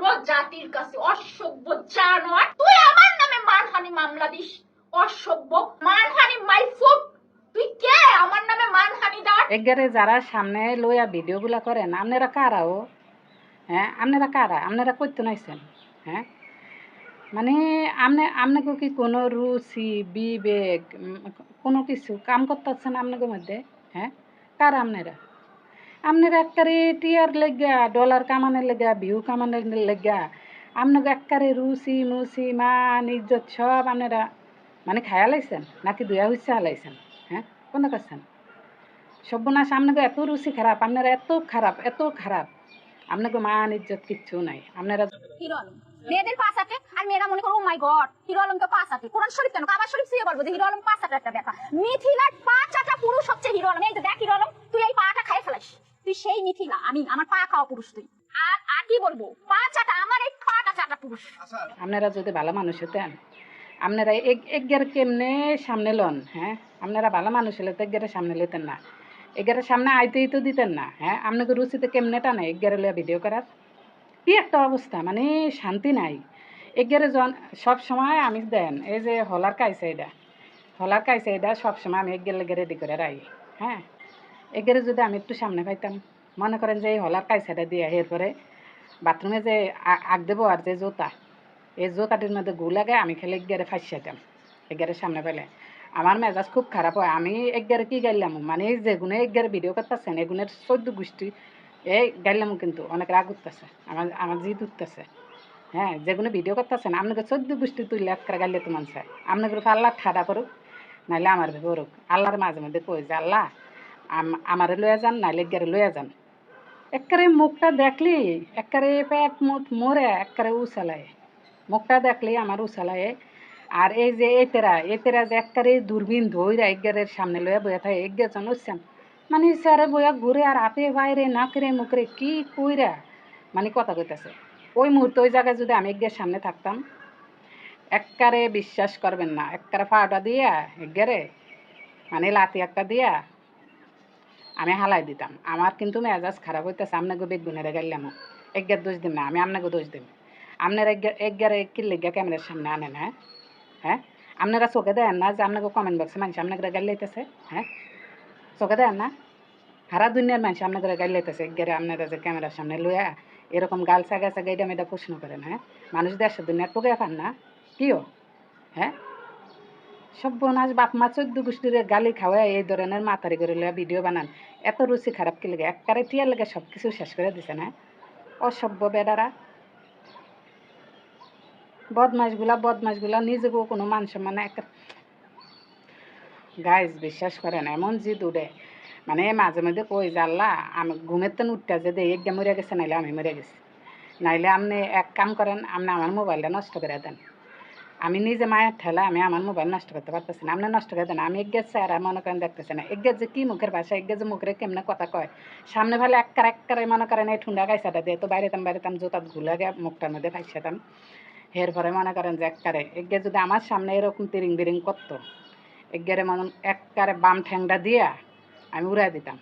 পুরো জাতির কাছে অসভ্য জানোয়ার। তুই আমার নামে মানহানি মামলা দিস। অসভ্য। মানহানি মাইফুক তুই কে? আমার নামে মানহানি দাও একগারে যারা সামনে লইয়া ভিডিওগুলা করেন, আপনারা কারা ও? হ্যাঁ আপনারা কারা? আপনারা করতে নাইছেন? হ্যাঁ? মানে আপনি, আপনাকে কি কোনো রুচি, বিবেক কোনো কিছু কাম করতেছেন আপনাদের মধ্যে? হ্যাঁ? কার আপনারা? আপনারা একবারে টিয়ার লেগা, ডলার কামানের লেগা, ভিউ কামানের লেগা। আপনাকে একবারে রুচি, মুচি, মান, ইজ্জত সব আপনারা মানে খায়া লাইছেন, নাকি দুয়া হইসা হালাইছেন হ্যাঁ? কোন করছেন? সর্বনাশ আপনাকে এত রুচি খারাপ আপনারা এত খারাপ এত খারাপ। আপনাকে মান, ইজ্জত কিচ্ছু নাই। আপনারা মেয়েদের পাঁচ আটে আর মেয়েরা মনে করো মাই গড হিরো আলম তো পাঁচ আটে কোরআন শরীফ কেন? কাবার শরীফ বলব যে হিরো আলম পাঁচ একটা দেখা মিথিলার পাঁচ আটা পুরুষ হচ্ছে হিরো আলম এই যে দেখ হিরো আলম তুই এই পাটা খাই ফেলাস তুই সেই মিথিলা আমি আমার পা খাওয়া পুরুষ তুই। আর আর কি বলব? পাঁচ আটা আমার এই পাটা চাটা পুরুষ। আপনারা যদি ভালো মানুষ হতেন আপনারা এক একগের কেমনে সামনে লন হ্যাঁ? আপনারা ভালো মানুষ হলে তো একগের সামনে লেতেন না। এগারের সামনে আইতেই তো দিতেন না হ্যাঁ? আপনাকে রুচিতে কেমনে টানে? একগারে লইয়া ভিডিও করার? কি একটা অবস্থা মানে শান্তি নাই। এগারে জন সব সময় আমি দেন এই যে হলার কাইছে এটা। হলার কাইছে এটা সব সময় আমি একগের লেগে রেডি করে রাখি হ্যাঁ? এগারে যদি আমি একটু সামনে পাইতাম। মনে করেন যে এই হলার কাইসাটা দিয়ে এরপরে বাথরুমে যে আগ দেবো আর যে জোতা, এই জোতাটির মধ্যে গু লাগে আমি খেলে একগারে ফাঁসিয়াতাম একগারে সামনে পেলে আমার মেজাজ খুব খারাপ হয়, আমি একগারে কি গাইলাম? মানে যেগুনে একগারে ভিডিও করতেছেন এগুনের চোদ্দ গোষ্ঠী এই গাইলাম কিন্তু অনেক রাগ উঠতেছে, আমার আমার জিদ উঠতেছে। হ্যাঁ যেগুলো ভিডিও করতেছেন, আপনাকে চোদ্দ গোষ্ঠী তুললে একটা গাইলে তো মানুষ আপনাকে আল্লাহ ঠাডা করুক, নাইলে আমার করুক আল্লাহর মাঝে মধ্যে কই যে, আল্লাহ, আম- আমারে লইয়া যান, নাইলে একগারে লইয়া যান। একবারে মুখটা দেখলি একবারে পেট মুট মরে একবারে উছালায়। মুখটা দেখলি, আমার উছালায়। আর এই যে এতেরা এতেরা যে একবারে দূরবীন ধইরা একগারের সামনে লইয়া বইয়া থাকে একগার জন উঠছেন মানে স্যারে বইয়া ঘুরে আর হাতে বাইরে নাকরে মুখরে কি কইরা? মানে কথা কইতাছে। ওই মুহূর্তে ওই জায়গায় যদি আমি একগার সামনে থাকতাম একবারে বিশ্বাস করবেন না। একবারে ফাওটা দিয়া একগারে মানে লাতি একটা দিয়া আমি হালাই দিতাম। আমার কিন্তু মেজাজ খারাপ হইতেছে আপনাকে বেগুনের গাইলাম একগার দোষ দিম না, আমি আপনাকে দোষ দিম। আপনার একগারে কি লেগে ক্যামেরার সামনে আনেন হ্যাঁ? হ্যাঁ? আপনারা চোখে দেন না যে আপনাকে কমেন্ট বক্সে মানুষ আপনাকে লাইতেছে হ্যাঁ? চোখে দেন না? সারা দুনিয়ার মানুষ আপনাকে গাইল লাইতেছে, একগারে আপনারা যে ক্যামেরার সামনে লইয়া এরকম গাল সাগা সাগা এটা মেয়েটা প্রশ্ন করেন হ্যাঁ? মানুষ দেশের দুনিয়ার টোকে পান না, কিও? হ্যাঁ? সর্বনাশ বাপ মা চোদ্দ গোষ্ঠীর গালি খাওয়া এই ধরনের মাতারি করে লইয়া ভিডিও বানান। এত রুচি খারাপ কি লাগে? একবারে টিয়ার লেগে সব কিছু শেষ করে দিছে না? অসভ্য বেডারা। বদমাসগুলা বদমাসগুলা নিজেকেও কোনো মান সম্মান একটা গাইজ বিশ্বাস করে করেন, এমন জিদ উঠে মানে মাঝে মাঝে কই আল্লাহ, আমি ঘুমের তো উঠতে যে দেই একদম মরে গেছে, নাইলে আমি মরে গেছি। নাইলে আপনি এক কাম করেন, আপনি আমার মোবাইলটা নষ্ট করে দেন। আমি নিজে মায়ের ঠেলা, আমি আমার মোবাইল নষ্ট করতে পারতেছি না। আপনি নষ্ট করে দেন, আমি এগিয়ে স্যার মনে করেন দেখতেছি না। এগিয়ে যে কি মুখের ভাষা এগিয়ে যে মুখের কেমনে কথা কয়? সামনে ভালো এককার এককারে মনে করেন এই ঠুন্ডা গাইসাটা দিয়ে তো বাইরেতাম বাইরেতাম, জোতাত ঘুলে গে মুখটার মধ্যে ফাইসাতাম। এর পরে মনে করেন যে এককারে এগিয়ে যদি আমার সামনে এরকম তিরিং বিরিং করতো এগিয়ে মনে এককারে বাম ঠ্যাংটা দিয়া আমি উড়াই দিতাম।